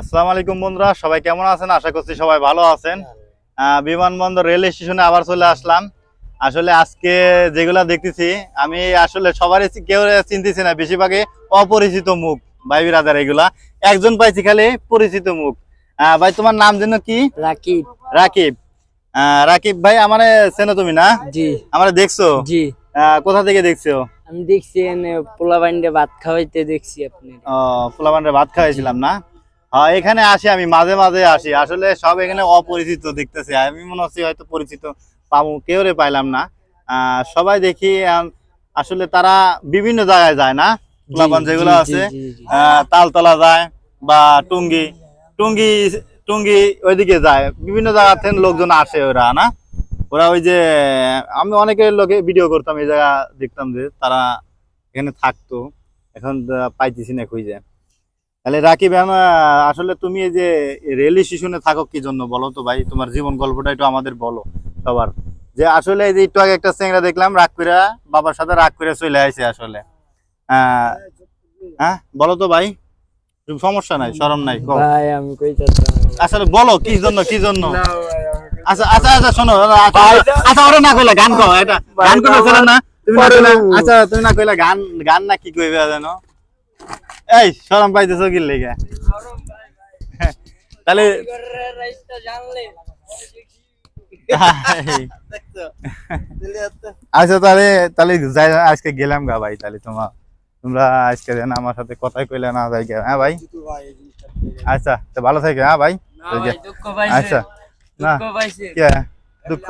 আসসালামু আলাইকুম বন্ধুরা সবাই কেমন আছেন? আশা করছি সবাই ভালো আছেন। বিমানবন্দর রেল স্টেশনে আবার চলে আসলাম। আসলে আজকে যেগুলা দেখতেছি আমি আসলে সবারই কেউ চিনতেছি না বেশিরভাগই অপরিচিত মুখ ভাই বিরাদার এগুলা। একজন পাইছি খালি পরিচিত মুখ। ভাই তোমার নাম যেন কি? রাকিব। রাকিব। রাকিব ভাই আমারে চেনো তুমি না? জি। আমারে দেখছ? জি। কোথা থেকে দেখছ? আমি দেখছি এনে পোলা ভাত খাওয়াইতে দেখছি আপনি ও ফুলাবান্ডের ভাত খাওয়াইছিলাম না? হ্যাঁ এখানে আসি আমি মাঝে মাঝে আসি। আসলে সব এখানে অপরিচিত দেখতেছি। আমি মনে হচ্ছে হয়তো পরিচিত পাবো কেউ রে পাইলাম না। সবাই দেখি আসলে তারা বিভিন্ন জায়গায় যায় না? যেগুলো আছে তালতলা যায় বা টুঙ্গি টুঙ্গি টুঙ্গি ওইদিকে যায়। বিভিন্ন জায়গা থেকে লোকজন আসে ওরা না? ওরা ওই যে আমি অনেকের লোকে ভিডিও করতাম এই জায়গা দেখতাম যে তারা এখানে থাকতো। এখন পাইতেছি না খুঁজে। তাহলে রাকিব আসলে তুমি এই যে রেল স্টেশনে থাকো কি জন্য বলো তো ভাই? তোমার জীবন গল্পটা একটু আমাদের বলো সবার। যে আসলে এই যে একটু আগে একটা চেংড়া দেখলাম রাগ করে বাবার সাথে রাগ করে চলে আসে আসলে। হ্যাঁ বলো তো ভাই। সমস্যা নাই শরম নাই আসলে বলো কি জন্য কি জন্য? আচ্ছা আচ্ছা আচ্ছা শোনো আচ্ছা আচ্ছা ওরা না কইলা গান কও এটা গান কইলা না। তুমি না কইলা আচ্ছা তুমি না কইলা গান গান না কি কইবে জানো? এই শরম পাইতেছো কি লেগে? তাহলে আচ্ছা তাহলে তাহলে যাই আজকে গেলাম গা ভাই তাহলে তোমার তোমরা আজকে যেন আমার সাথে কথাই কইলে না যাই গা, হ্যাঁ ভাই? আচ্ছা তো ভালো থাকে হ্যাঁ ভাই? আচ্ছা না দুঃখ